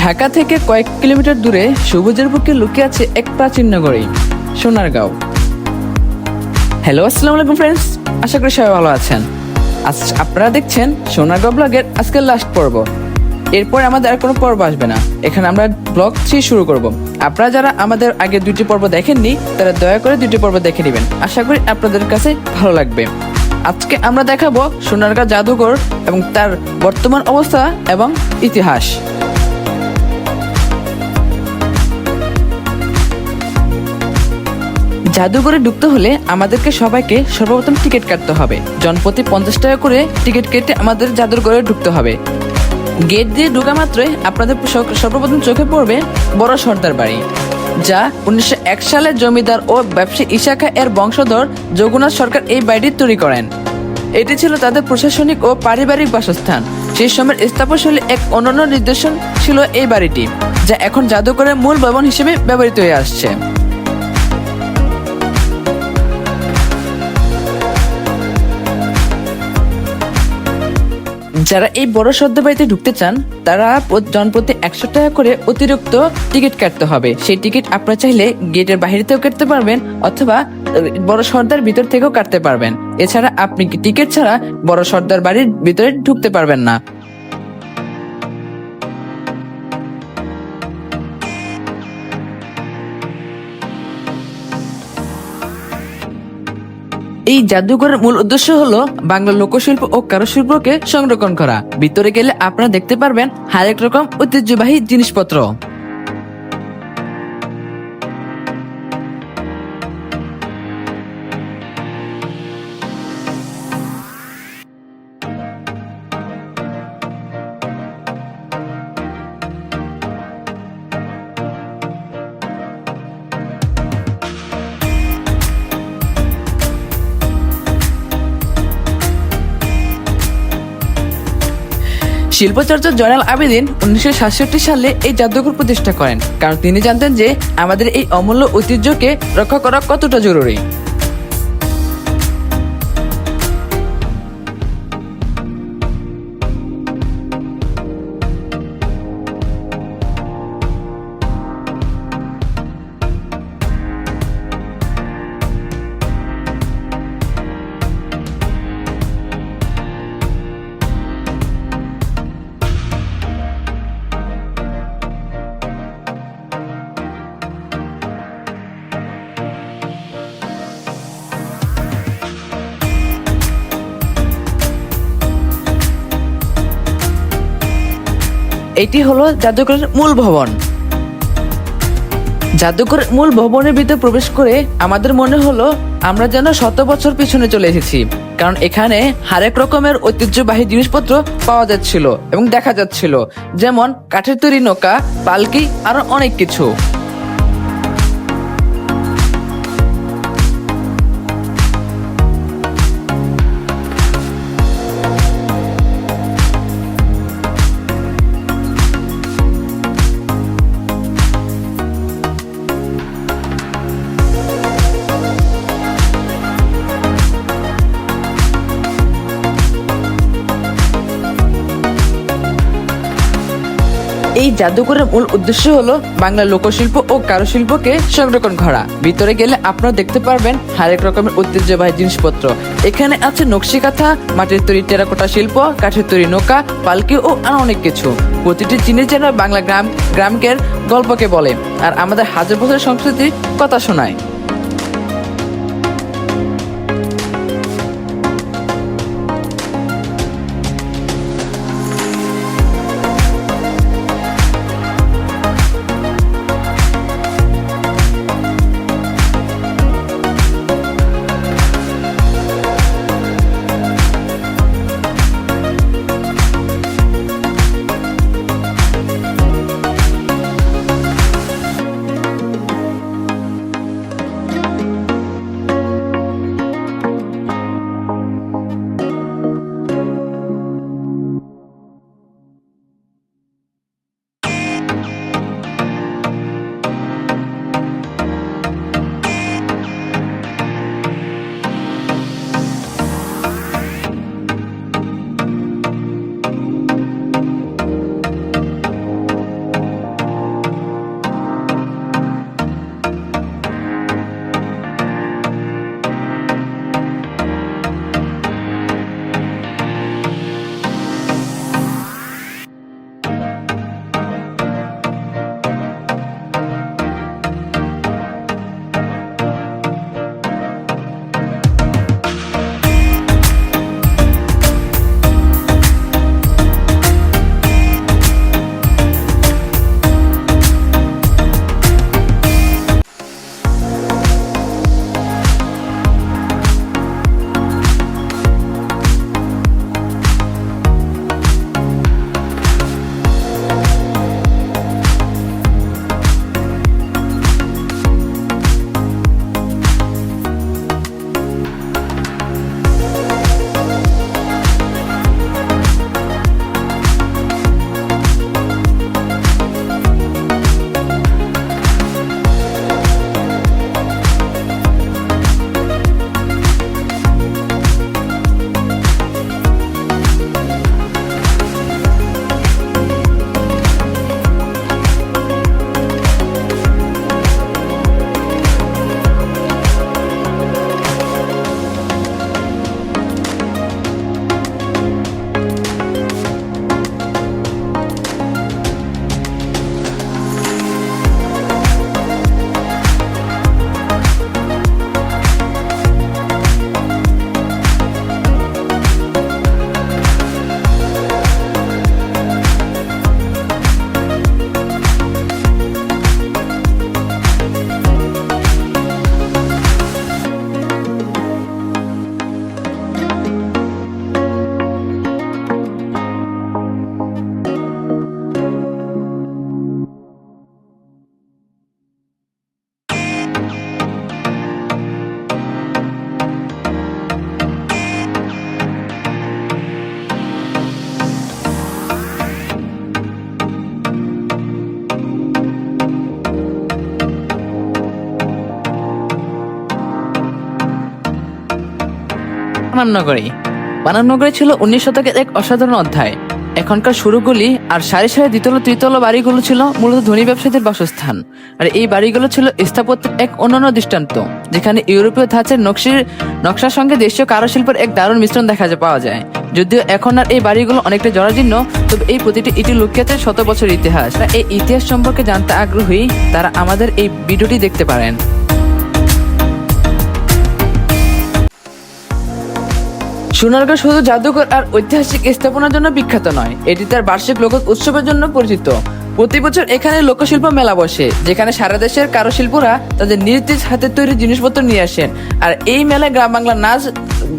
ঢাকা থেকে কয়েক কিলোমিটার দূরে সবুজের বুকে লুকিয়ে আছে এক প্রাচীন নগরী, সোনারগাঁও। হ্যালো আসসালামু আলাইকুম ফ্রেন্ডস আশা করি সবাই ভালো আছেন। আজ আপনারা দেখছেন সোনারগাঁও ব্লগের আজকের লাস্ট পর্ব। এরপর আমাদের আর কোনো পর্ব আসবে না, এখানে আমরা ব্লগ থ্রি শুরু করব। আপনারা যারা আমাদের আগে দুটি পর্ব দেখেননি, তারা দয়া করে দুটি পর্ব দেখে নেবেন। আশা করি আপনাদের কাছে ভালো লাগবে। আজকে আমরা দেখাবো সোনারগাঁও জাদুঘর এবং তার বর্তমান অবস্থা এবং ইতিহাস। জাদুঘরে ঢুকতে হলে আমাদেরকে সবাইকে সর্বপ্রথম টিকিট কাটতে হবে। জনপ্রতি পঞ্চাশ টাকা করে টিকিট কেটে আমাদের জাদুঘরে ঢুকতে হবে। গেট দিয়ে ঢুকা মাত্রই আপনাদের সর্বপ্রথম চোখে পড়বে বড় সর্দার বাড়ি, যা উনিশশো এক সালে জমিদার ও ব্যবসায়ী ইশাখা এর বংশধর যোগনাথ সরকার এই বাড়িটি তৈরি করেন। এটি ছিল তাদের প্রশাসনিক ও পারিবারিক বাসস্থান। সেই সময়ের স্থাপনশৈলী এক অনন্য নির্দেশন ছিল এই বাড়িটি, যা এখন জাদুঘরের মূল ভবন হিসেবে ব্যবহৃত হয়ে আসছে। যারা এই বড় সদ্য বাড়িতে ঢুকতে চান, তারা জনপ্রতি একশো টাকা করে অতিরিক্ত টিকিট কাটতে হবে। সেই টিকিট আপনারা চাইলে গেটের বাইরে থেকেও কাটতে পারবেন অথবা বড় সর্দার ভিতর থেকেও কাটতে পারবেন। এছাড়া আপনি টিকিট ছাড়া বড় সর্দার বাড়ির ভিতরে ঢুকতে পারবেন না। এই জাদুঘরের মূল উদ্দেশ্য হলো বাংলা লোকশিল্প ও কারুশিল্পকে সংরক্ষণ করা। ভিতরে গেলে আপনারা দেখতে পারবেন হরেক রকম ঐতিহ্যবাহী জিনিসপত্র। শিল্পচর্চা জয়নাল আবেদিন উনিশশো সাতষট্টি সালে এই জাদুঘর প্রতিষ্ঠা করেন, কারণ তিনি জানতেন যে আমাদের এই অমূল্য ঐতিহ্যকে রক্ষা করা কতটা জরুরি। এটি হলো জাদুঘরের মূল ভবন। জাদুঘরের মূল ভবনের ভিতরে প্রবেশ করে আমাদের মনে হলো আমরা যেন শত বছর পিছনে চলে এসেছি, কারণ এখানে হরেক রকমের ঐতিহ্যবাহী জিনিসপত্র পাওয়া যাচ্ছিল এবং দেখা যাচ্ছিল, যেমন কাঠের তৈরি নৌকা পালকি আরও অনেক কিছু। এই জাদুঘরের মূল উদ্দেশ্য হলো বাংলা লোকশিল্প ও কারুশিল্পকে সংরক্ষণ করা। ভিতরে গেলে আপনারা দেখতে পারবেন হরেক রকমের ঐতিহ্যবাহী জিনিসপত্র। এখানে আছে নকশি কাঁথা, মাটির তৈরি টেরাকোটা শিল্প, কাঠের তৈরি নৌকা, পালকি ও আরও অনেক কিছু। প্রতিটি জিনিস যেন বাংলা গ্রাম, গ্রামকের গল্পকে বলে। আর আমাদের হাজার বছরের সংস্কৃতির কথা শোনায়। পানামনগরী পানামনগরী ছিল উনিশ শতকের এক অসাধারণ অধ্যায়। এখনকার শুরুগুলি আর সারি সারি দ্বিতল তৃতীয় বাড়িগুলো ছিল মূলত ধনী ব্যবসায়ীদের বাসস্থান। আর এই বাড়িগুলো ছিল স্থাপত্যের এক অনন্য দৃষ্টান্ত, যেখানে ইউরোপীয় ধাঁচের নকশির নকশার সঙ্গে দেশীয় কারুশিল্পের এক দারুণ মিশ্রণ দেখা পাওয়া যায়। যদিও এখন আর এই বাড়িগুলো অনেকটা জরাজীর্ণ, তবে এই প্রতিটি ইটি লুকিয়েছে শত বছর ইতিহাস। এই ইতিহাস সম্পর্কে জানতে আগ্রহী তারা আমাদের এই ভিডিওটি দেখতে পারেন। সোনারগাঁও শুধু জাদুঘর আর ঐতিহাসিক স্থাপনার জন্য বিখ্যাত নয়, এটি তার বার্ষিক লোক উৎসবের জন্য পরিচিত। প্রতি বছর এখানে লোকশিল্প মেলা বসে, যেখানে সারা দেশের কারুশিল্পরা তাদের নিজ নিজ হাতে তৈরি জিনিসপত্র নিয়ে আসেন। আর এই মেলায় গ্রাম বাংলা নাচ,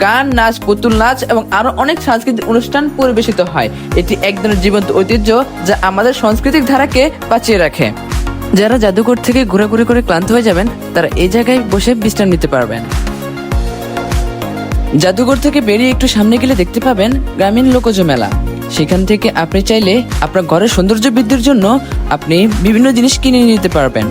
গান, নাচ, পুতুল নাচ এবং আরও অনেক সাংস্কৃতিক অনুষ্ঠান পরিবেশিত হয়। এটি এক ধরনের জীবন্ত ঐতিহ্য যা আমাদের সাংস্কৃতিক ধারাকে বাঁচিয়ে রাখে। যারা জাদুঘর থেকে ঘোরাঘুরি করে ক্লান্ত হয়ে যাবেন, তারা এই জায়গায় বসে বিশ্রাম নিতে পারবেন। জাদুঘর থেকে বেরিয়ে একটু সামনে গেলে দেখতে পাবেন গ্রামীণ লোকজ মেলা। সেখান থেকে আপনি চাইলে আপনার ঘরের সৌন্দর্য বৃদ্ধির জন্য আপনি বিভিন্ন জিনিস কিনে নিতে পারবেন।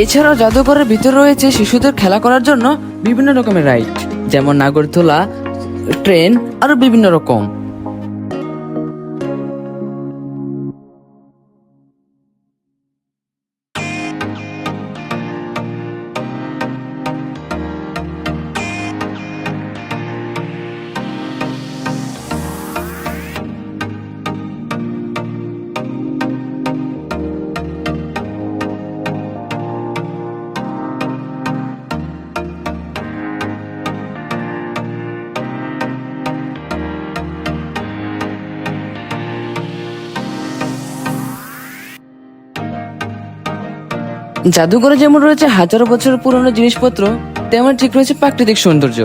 এছাড়াও জাদুঘরের ভিতরে রয়েছে শিশুদের খেলা করার জন্য বিভিন্ন রকমের রাইড, যেমন নাগরতলা ট্রেন, আরও বিভিন্ন রকম। জাদুঘরে যেমন রয়েছে হাজারো বছর পুরনো জিনিসপত্র, তেমন ঠিক রয়েছে প্রাকৃতিক সৌন্দর্য।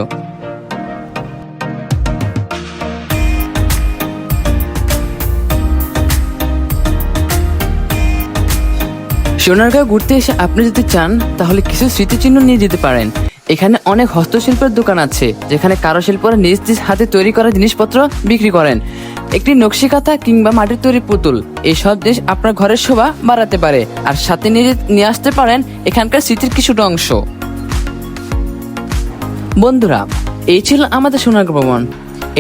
সোনারগাঁও ঘুরতে এসে আপনি যদি চান, তাহলে কিছু স্মৃতিচিহ্ন নিয়ে যেতে পারেন। এখানে অনেক হস্তশিল্পের দোকান আছে, যেখানে কারুশিল্পরা নিজ নিজ হাতে তৈরি করা জিনিসপত্র বিক্রি করেন। একটি নকশিকাতা কিংবা মাটির তৈরি পুতুল। এইসব জিনিস আপনার ঘরের শোভা বাড়াতে পারে আর সাথে নিয়ে নিয়ে আসতে পারেন এখানকার স্মৃতির কিছুটা অংশ। বন্ধুরা, এই ছিল আমাদের সোনার ভ্রমণ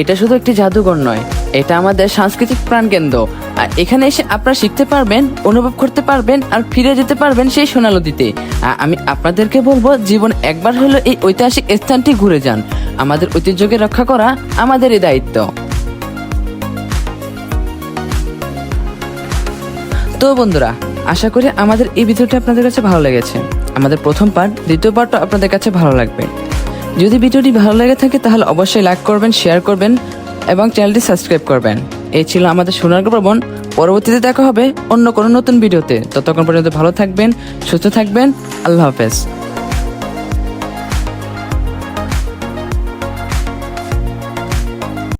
এটা শুধু একটি জাদুঘর নয়, এটা আমাদের সাংস্কৃতিক প্রাণকেন্দ্র। আর এখানে এসে আপনারা শিখতে পারবেন, অনুভব করতে পারবেন আর ফিরে যেতে পারবেন সেই সোনালদিতে আর আমি আপনাদেরকে বলব, জীবন একবার হলো এই ঐতিহাসিক স্থানটি ঘুরে যান। আমাদের ঐতিহ্যকে রক্ষা করা আমাদেরই দায়িত্ব। তো বন্ধুরা, আশা করি আমাদের এই ভিডিওটি আপনাদের কাছে ভালো লেগেছে। আমাদের প্রথম পার্ট দ্বিতীয় পার্টটা আপনাদের কাছে ভালো লাগবে। যদি ভিডিওটি ভালো লেগে থাকে, তাহলে অবশ্যই লাইক করবেন শেয়ার করবেন এবং চ্যানেলটি সাবস্ক্রাইব করবেন। এই ছিল আমাদের সোনার ভ্রমণ পরবর্তীতে দেখা হবে অন্য কোনো নতুন ভিডিওতে। ততক্ষণ পর্যন্ত ভালো থাকবেন, সুস্থ থাকবেন। আল্লাহ হাফেজ।